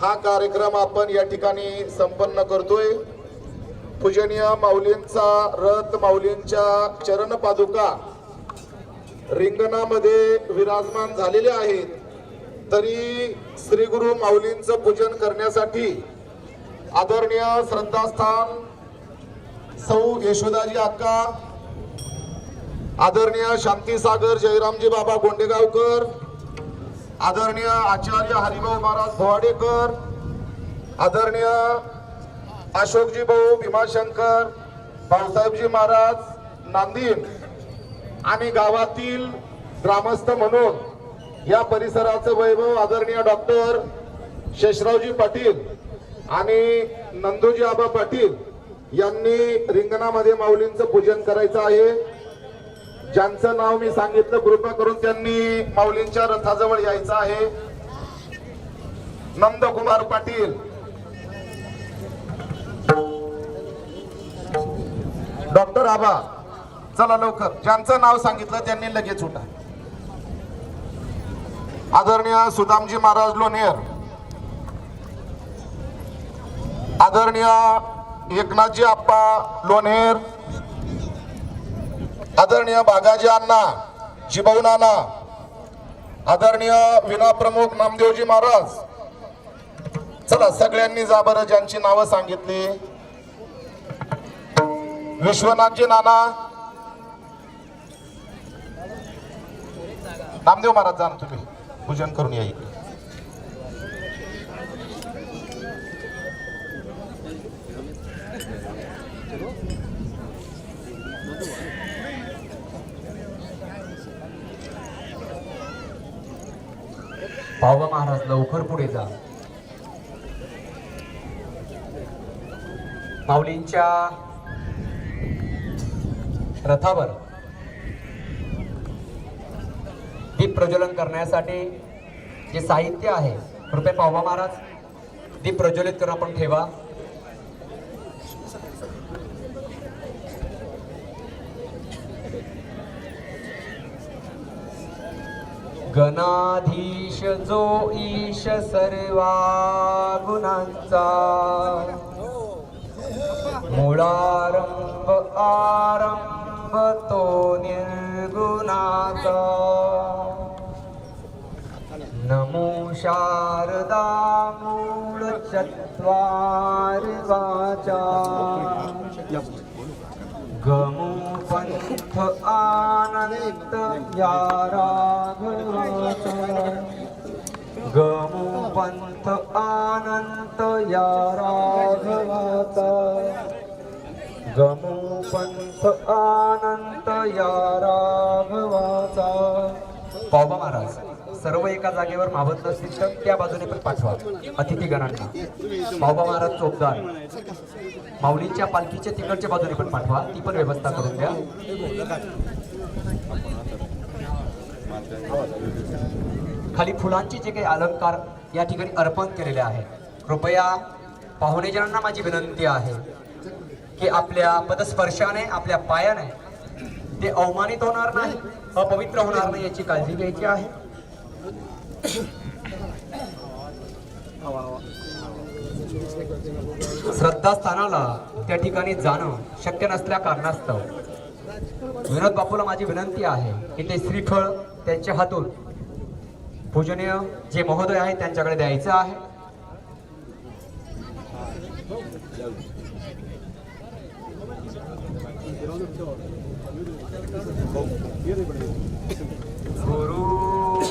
हा कार्यक्रम आपण या ठिकाणी संपन्न करतोय. पूजनीय माऊलींचा रथ माऊलींच्या चरण पादुका रिंगणामध्ये विराजमान झालेले आहेत. तरी श्री गुरु माऊलींचं पूजन करण्यासाठी आदरणीय श्रद्धास्थान सौ यशोदाजी अक्का आदरणीय शांतीसागर जयरामजी बाबा गोंडेगावकर आदरणीय आचार्य हरिभाऊ महाराज भवाडेकर आदरणीय अशोकजी भाऊ भीमाशंकर भाऊसाहेबजी महाराज नांदीन आणि गावातील ग्रामस्थ म्हणून या परिसराचं वैभव आदरणीय डॉक्टर शेषरावजी पाटील आणि नंदूजी आबा पाटील यांनी रिंगणामध्ये माऊलींचं पूजन करायचं आहे. ज्यांचं नाव मी सांगितलं कृपा करून त्यांनी माऊलींच्या रथाजवळ यायचं आहे. नंदकुमार पाटील. डॉक्टर आबा चला लवकर. ज्यांचं नाव सांगितलं त्यांनी लगेच उठा. आदरणीय सुदामजी महाराज लोणेर. आदरणीय एकनाथजी आप्पा लोणेर. आदरणीय बागाजी अण्णा जिभाऊ नाना आदरणीय विना प्रमुख नामदेवजी महाराज चला सगळ्यांनी जा बरं ज्यांची नावं सांगितली. विश्वनाथजी नाना नामदेव महाराज जा तुम्ही. पूजन करून या इकडे. पावा महाराज लवकर पुढे जा. माऊलींच्या रथावर दीप प्रज्वलन करण्यासाठी जे साहित्य आहे कृपया पावा महाराज दीप प्रज्वलित करून आपण ठेवा. गणाधीश जो ईश सर्वा गुणांचा. मुळारंभ आरंभ तो निर्गुणाचा. नमो शारदा मूळ चत्वार वाचा. गम सुख आनंद या राघवाचा. गमो पंथ आनंद या राघवाचा. गमो पंथ आनंद या राघवाचा. पावबा महाराज. सर्व एका जागेवर मावत नसतील तर त्या बाजूने पण पाठवा. अतिथीगणांना भाऊबा महाराज चोपदार माऊलींच्या पालखीच्या तिकडच्या बाजूने पण पाठवा. ती पण व्यवस्था करून द्या. खाली फुलांचे जे काही अलंकार या ठिकाणी अर्पण केलेले आहे. कृपया पाहुणेजनांना माझी विनंती आहे की आपल्या पदस्पर्शाने आपल्या पायाने ते अवमानित होणार नाही अपवित्र होणार नाही याची काळजी घ्यायची आहे. श्रद्धास्थानाला त्या ठिकाणी जाणं शक्य नसल्या कारणास्तव विनोद बापूला माझी विनंती आहे की ते श्रीफळ त्यांच्या हातून पूजनीय जे महोदय आहे त्यांच्याकडे द्यायचं आहे.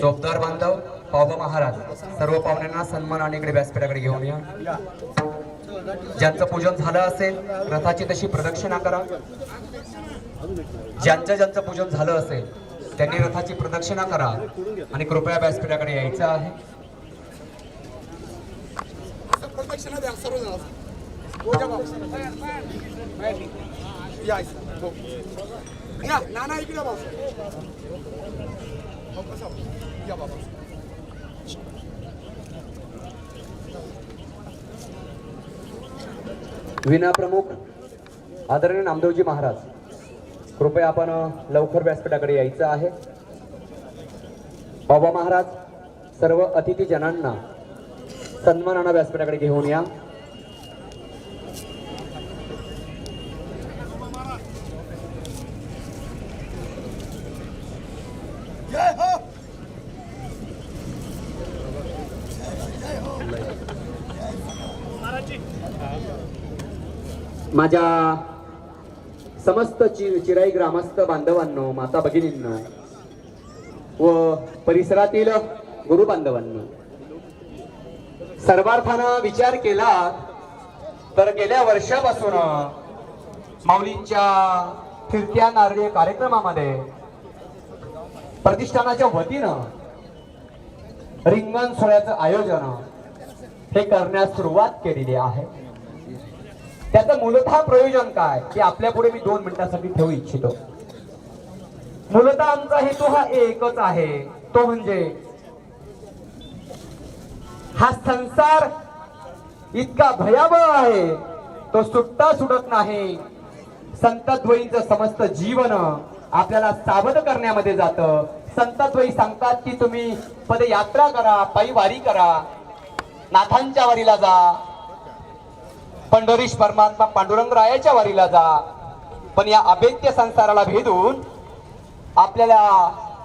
जोपदार बांधव पावबा महाराज. सर्व पाहुण्यांना सन्मान आणि इकडे व्यासपीठाकडे घेऊन या. ज्यांचं पूजन झालं असेल रथाची तशी प्रदक्षिणा करा. ज्यांचं ज्यांचं पूजन झालं असेल त्यांनी रथाची प्रदक्षिणा करा आणि कृपया व्यासपीठाकडे यायचं आहे. या हो. नाना इकडे या विना प्रमुख आदरणीय नामदेवजी महाराज कृपया आपण लवकर व्यासपीठाकडे यायचं आहे. बाबा महाराज सर्व अतिथीजनांना सन्मानानं व्यासपीठाकडे घेऊन या. जय हो! माझ्या समस्त चि चिराई ग्रामस्थ बांधवांनो माता भगिनींनो व परिसरातील गुरु बांधवांनो सर्वार्थानं विचार केला तर गेल्या वर्षापासून माऊलींच्या फिरत्या नारळी कार्यक्रमामध्ये प्रतिष्ठानाच्या वतीनं रिंगण सोहळ्याचं आयोजन हे करण्यास सुरुवात केलेली आहे. त्याचं मूलतः प्रयोजन काय? ते आपल्या पुढे मी दोन मिनिटांसाठी ठेवू इच्छितो. मूलतः आमचा हेतू हा एकच आहे. तो म्हणजे हा संसार इतका भयावह आहे. तो सुट्टा सुटत नाही. संतद्वयींचं समस्त जीवन आपल्याला सावध करण्यामध्ये जातं. संतद्वयी सांगतात की तुम्ही पदयात्रा करा पायी वारी करा. नाथांच्या वारीला जा. पंढरीश परमात्मा पांडुरंग रायाच्या वारीला जा. पण या अभेद्य संसाराला भेदून आपल्याला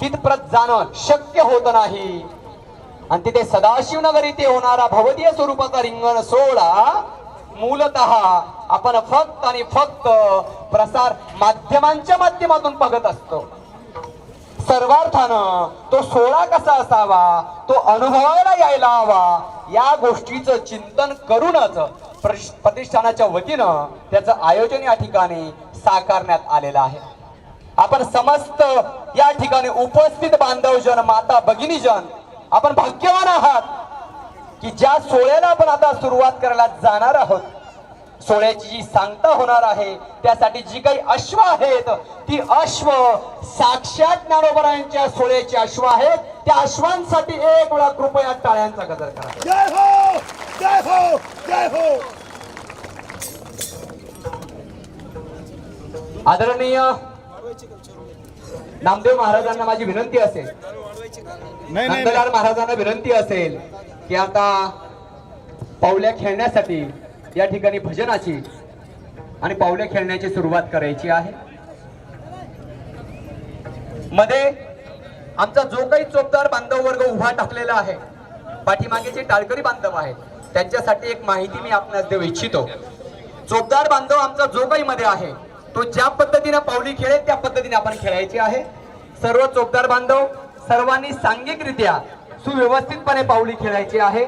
कितप्रत जाणं शक्य होत नाही. आणि तिथे सदाशिव नगर इथे होणारा भवदीय स्वरूपाचा रिंगण सोहळा मूलत आपण फक्त आणि फक्त प्रसार माध्यमांच्या माध्यमातून बघत असतो. सर्वार्थानं तो सोहळा कसा असावा तो अनुभवायला यायला हवा या गोष्टीचं चिंतन करूनच प्रतिष्ठानाच्या वतीनं त्याचं आयोजन या ठिकाणी साकारण्यात आलेलं आहे. आपण समस्त या ठिकाणी उपस्थित बांधवजन माता भगिनीजन आपण भाग्यवान आहात की ज्या सोहळ्याला आपण आता सुरुवात करायला जाणार आहोत सोहळ्याची जी सांगता होणार आहे त्यासाठी जी काही अश्व आहेत ती अश्व साक्षात ज्ञानोबरायांच्या सोहळ्याची अश्व आहेत. त्या अश्वांसाठी एक वेळा कृपया टाळ्यांचा गजर करा. जय हो! जय हो! जय हो आदरणीय नामदेव महाराजांना माझी विनंती असेल. नंदलाल महाराजांना विनंती असेल की आता पावल्या खेळण्यासाठी या ठिकाणी भजनाची आणि पावल्या खेळण्याची सुरुवात करायची आहे. मध्ये आमचा जो काही चोपदार बांधव वर्ग उभा टाकलेला आहे पाठीमागे जे टाळकरी बांधव आहेत त्यांच्यासाठी एक माहिती मी आपणास देऊ इच्छितो. चोपदार बांधव आमचा जो काही मध्ये आहे. तो ज्या पद्धतीने पावली खेळेल त्या पद्धतीने आपण खेळायची आहे. सर्व चोपदार बांधव सर्वांनी सांघिकरित्या सुव्यवस्थितपणे पावली खेळायची आहे.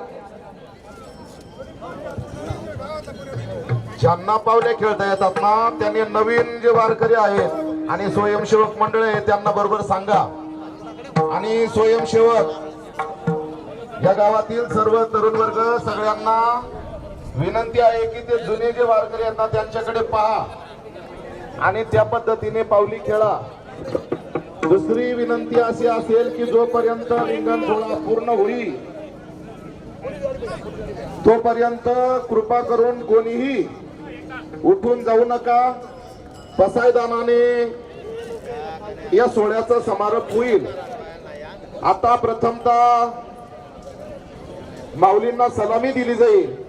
ज्यांना पावले खेळता येतात ना त्यांनी नवीन जे वारकरी आहेत आणि स्वयंसेवक मंडळ आहे त्यांना बरोबर सांगा. आणि स्वयंसेवक या गावातील सर्व तरुण वर्ग सगळ्यांना विनंती आहे की ते जुने जे वारकरी आहेत ना त्यांच्याकडे पहा आणि त्या पद्धतीने पावली खेळा. दुसरी विनंती अशी असेल की जोपर्यंत रिंगण सोहळा पूर्ण होईल तोपर्यंत कृपा करून कोणीही उठून जाऊ नका. पसायदानाने या सोहळ्याचा समारोप होईल. आता प्रथमतः माऊलींना सलामी दिली जाईल.